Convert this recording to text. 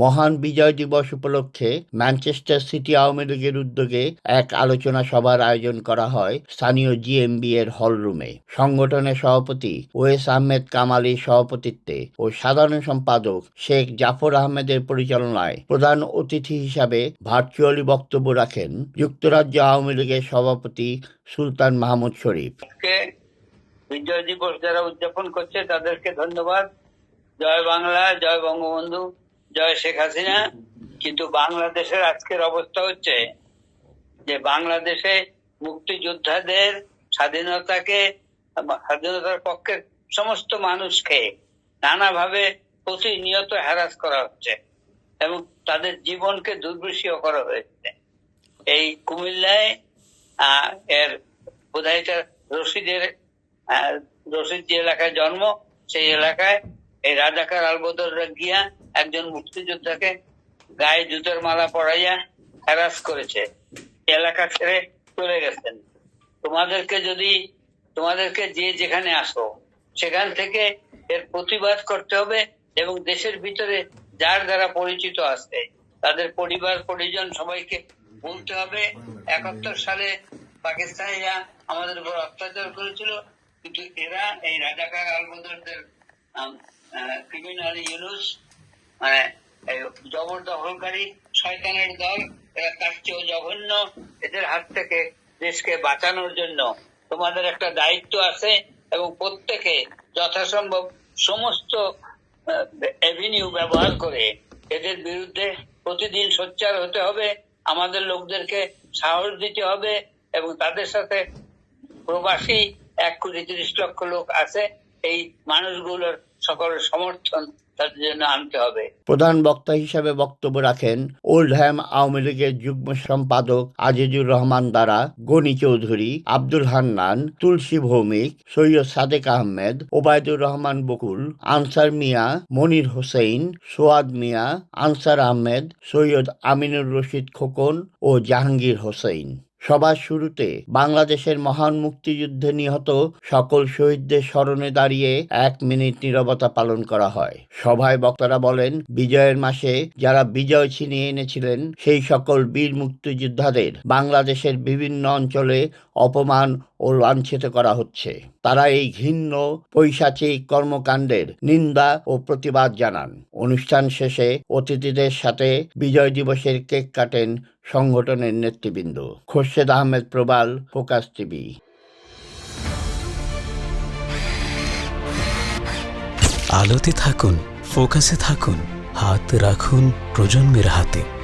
মহান বিজয় দিবস উপলক্ষে ম্যানচেস্টার সিটি আওয়ামী লীগের উদ্যোগে এক আলোচনা সভার আয়োজন করা হয় স্থানীয় জিএমবি এর হলরুমে সংগঠনের সভাপতি ওয়েস আহমেদ কামালির সভাপতিত্বে ও সাধারণ সম্পাদক শেখ জাফর আহমেদের পরিচালনায় প্রধান অতিথি হিসাবে ভার্চুয়ালি বক্তব্য রাখেন যুক্তরাজ্য আওয়ামী লীগের সভাপতি সুলতান মাহমুদ শরীফ। বিজয় দিবস যারা উদযাপন করছে তাদেরকে ধন্যবাদ। জয় বাংলা, জয় বঙ্গবন্ধু। জয় শেখ হাসিনা, কিন্তু বাংলাদেশের আজকের অবস্থা হচ্ছে যে বাংলাদেশে মুক্তিযোদ্ধাদের স্বাধীনতাকে, স্বাধীনতার পক্ষের সমস্ত মানুষকে নানাভাবে প্রতিনিয়ত হ্যারাস করা হচ্ছে এবং তাদের জীবনকে দুর্বিষহ করা হয়েছে। এই কুমিল্লায় এর বোধহয় রশিদের রশিদ যে এলাকায় জন্ম, সেই এলাকায় এই রাজাকার আলবদররা গিয়া একজন মুক্তিযোদ্ধাকে গায়ে জুতোর মালা পরাইয়া হ্যারাস করেছে। এলাকা ছেড়ে চলে গেছেন। তোমাদেরকে যদি, তোমাদেরকে যে যেখানে আসো, সেখান থেকে এর প্রতিবাদ করতে হবে এবং দেশের ভিতরে যার দ্বারা পরিচিত আছে, তাদের পরিবার, পরিজন সবাইকে বলতে হবে। একাত্তর সালে পাকিস্তানিরা আমাদের উপর অত্যাচার করেছিল, কিন্তু এরা এই রাজাকার আলবদরদের ক্রিমিনাল ইউনুস মানে জবরদখলকারী শয়তানের দল, এরা তার চেয়েও জঘন্য। এদের হাত থেকে দেশকে বাঁচানোর জন্য তোমাদের একটা দায়িত্ব আছে এবং প্রত্যেকে যথাসম্ভব সমস্ত এভিনিউ ব্যবহার করে এদের বিরুদ্ধে প্রতিদিন সোচ্চার হতে হবে, আমাদের লোকদেরকে সাহস দিতে হবে এবং তাদের সাথে প্রবাসী এক কোটি তিরিশ লক্ষ লোক আছে। এই মানুষগুলোর সকলের সমর্থন তাদের জন্য আনতে হবে। প্রধান বক্তা হিসেবে বক্তব্য রাখেন ওল্ডহ্যাম আওয়ামী লীগের যুগ্ম সম্পাদক আজিজুর রহমান দ্বারা গনি চৌধুরী, আব্দুল হান্নান, তুলসী ভৌমিক, সৈয়দ সাদেক আহমেদ, ওবায়দুর রহমান বকুল, আনসার মিয়া, মনির হোসেন সোয়াদ মিয়া, আনসার আহমেদ, সৈয়দ আমিনুর রশিদ খোকন ও জাহাঙ্গীর হোসেন সবার শুরুতে বাংলাদেশের মহান মুক্তিযুদ্ধে নিহত সকল শহীদদের স্মরণে দাঁড়িয়ে এক মিনিট নিরবতা পালন করা হয়। সভায় বক্তারা বলেন, বিজয়ের মাসে যারা বিজয় ছিনিয়ে এনেছিলেন, সেই সকল বীর মুক্তিযোদ্ধাদের বাংলাদেশের বিভিন্ন অঞ্চলে অপমান ও লাঞ্ছিত করা হচ্ছে। তারা এই ঘৃণ্য, পৈশাচিক কর্মকাণ্ডের নিন্দা ও প্রতিবাদ জানান। অনুষ্ঠান শেষে অতিথিদের সাথে বিজয় দিবসের কেক কাটেন সংগঠনের নেতৃবৃন্দ। Khorshed Ahmed Probal, focus TV. আলোতে থাকুন, ফোকাসে থাকুন, হাত রাখুন প্রজন্মের হাতে।